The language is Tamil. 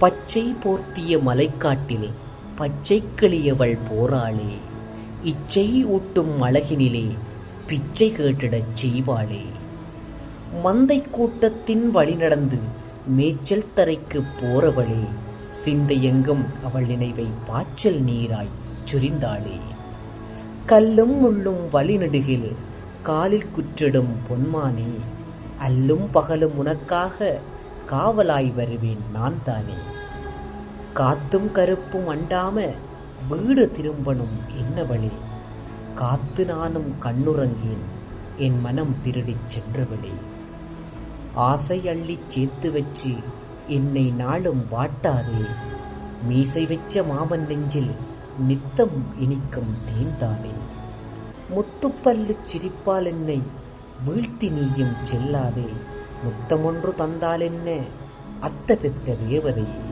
பச்சை போர்த்திய மலைக்காட்டில் பச்சை கிளியவள் போராளே இச்சை ஊட்டும் அழகினிலே பிச்சை கேட்டிடச் செய்வாளே. மந்தை கூட்டத்தின் வழி நடந்து மேய்ச்சல் தரைக்கு போறவளே சிந்தையெங்கும் அவள் நினைவை பாய்ச்சல் நீராய் சுரிந்தாளே. கல்லும் முள்ளும் வழிநெடுகில் காலில் குற்றிடும் பொன்மானே அல்லும் பகலும் உனக்காக காவலாய் வருவேன் நான் தானே காத்தும் கருப்பும் அண்டாம வீடு திரும்பணும் என்னவளே. காத்து நானும் கண்ணுறங்கேன் என் மனம் திருடிச் சென்றவளே. ஆசை அள்ளிச் சேர்த்து வச்சு என்னை நாளும் வாட்டாதே. மீசை வச்ச மாமன் நெஞ்சில் நித்தம் இனிக்கும் தேன்தானே. முத்துப்பல்லு சிரிப்பால் என்னை வீழ்த்தி நீயும் செல்லாதே. முத்தமொன்று தந்தால் என்ன? அத்த பெத்த தேவதையே